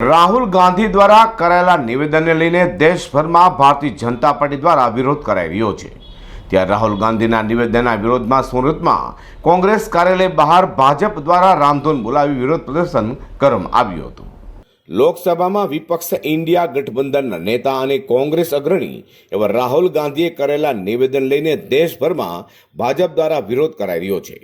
રાહુલ ગાંધી દ્વારા કરાયેલા નિવેદનને લઈને દેશભરમાં ભારતીય જનતા પાર્ટી દ્વારા વિરોધ કરાઈ રહ્યો છે. ત્યારે રાહુલ ગાંધીના નિવેદનના વિરોધમાં સુરતમાં કોંગ્રેસ કાર્યાલય બહાર ભાજપ દ્વારા રામધૂન બોલાવી વિરોધ પ્રદર્શન કરવામાં આવ્યું હતું. લોકસભામાં વિપક્ષ ઇન્ડિયા ગઠબંધનના નેતા અને કોંગ્રેસ અગ્રણી એવા રાહુલ ગાંધીએ કરેલા નિવેદન લઈને દેશભરમાં ભાજપ દ્વારા વિરોધ કરાઈ રહ્યો છે.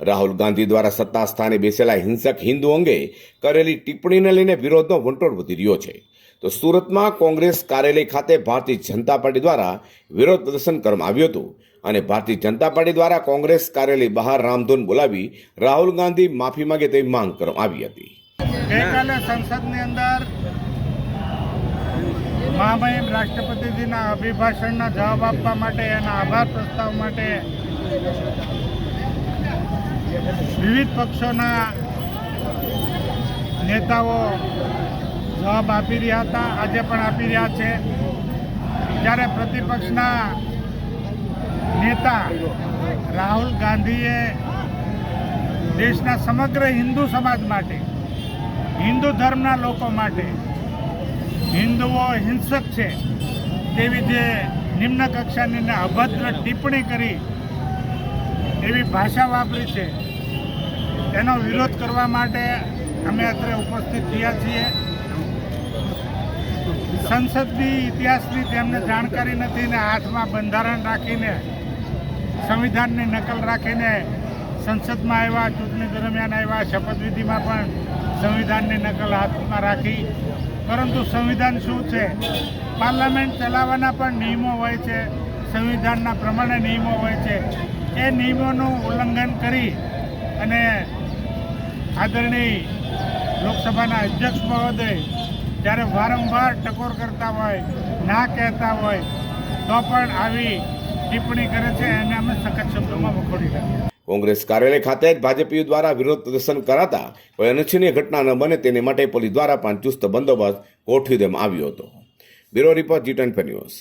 રાહુલ ગાંધી દ્વારા સત્તા સ્થાને બેસેલા હિંસક હિન્દુ અંગે કરેલી ટિપ્પણીને લઈને વિરોધનો વંટોળ વધી રહ્યો છે. તો સુરતમાં કોંગ્રેસ કાર્યાલય ખાતે ભારતીય જનતા પાર્ટી દ્વારા વિરોધ પ્રદર્શન કરવામાં આવ્યું હતું અને ભારતીય જનતા પાર્ટી દ્વારા કોંગ્રેસ કાર્યાલય બહાર રામધૂન બોલાવી રાહુલ ગાંધી માફી માંગે તેવી માંગ કરવામાં આવી હતી. ગઈકાલે મહામહિમ રાષ્ટ્રપતિજીના અભિભાષણના જવાબ આપવા માટે એના આભાર પ્રસ્તાવ માટે વિવિધ પક્ષોના નેતાઓ જવાબ આપી રહ્યા હતા, આજે પણ આપી રહ્યા છે. જ્યારે પ્રતિપક્ષના નેતા રાહુલ ગાંધીએ દેશના સમગ્ર હિન્દુ સમાજ માટે, હિન્દુ ધર્મના લોકો માટે, હિન્દુઓ હિંસક છે તેવી જે નિમ્ન કક્ષાની અભદ્ર ટિપ્પણી કરી એવી ભાષા વાપરી છે તેનો વિરોધ કરવા માટે અમે અત્રે ઉપસ્થિત થયા છીએ. સંસદની ઇતિહાસની તેમને જાણકારી નથી ને હાથમાં બંધારણ રાખીને, સંવિધાનની નકલ રાખીને સંસદમાં આવ્યા, ચૂંટણી દરમિયાન આવ્યા શપથવિધિમાં પણ સંવિધાનની નકલ હાથમાં રાખી. પરંતુ સંવિધાન શું છે? પાર્લામેન્ટ ચલાવવાના પણ નિયમો હોય છે, સંવિધાનના પ્રમાણે નિયમો હોય છે. એ નિયમોનું ઉલ્લંઘન કરી અને આદરણીય લોકસભાના અધ્યક્ષ મહોદય જ્યારે વારંવાર ટકોર કરતા હોય, ના કહેતા હોય, તો પણ આવી ટિપ્પણી કરે છે એને અમે સખત શબ્દોમાં વખોડી રહ્યા કોંગ્રેસ કાર્યાલય ખાતે જ ભાજપીઓ દ્વારા વિરોધ પ્રદર્શન કરાતા કોઈ અનિચ્છનીય ઘટના ન બને તેને માટે પોલીસ દ્વારા પણ ચુસ્ત બંદોબસ્ત ગોઠવી દેવામાં આવ્યો હતો. Bureau report G twenty news.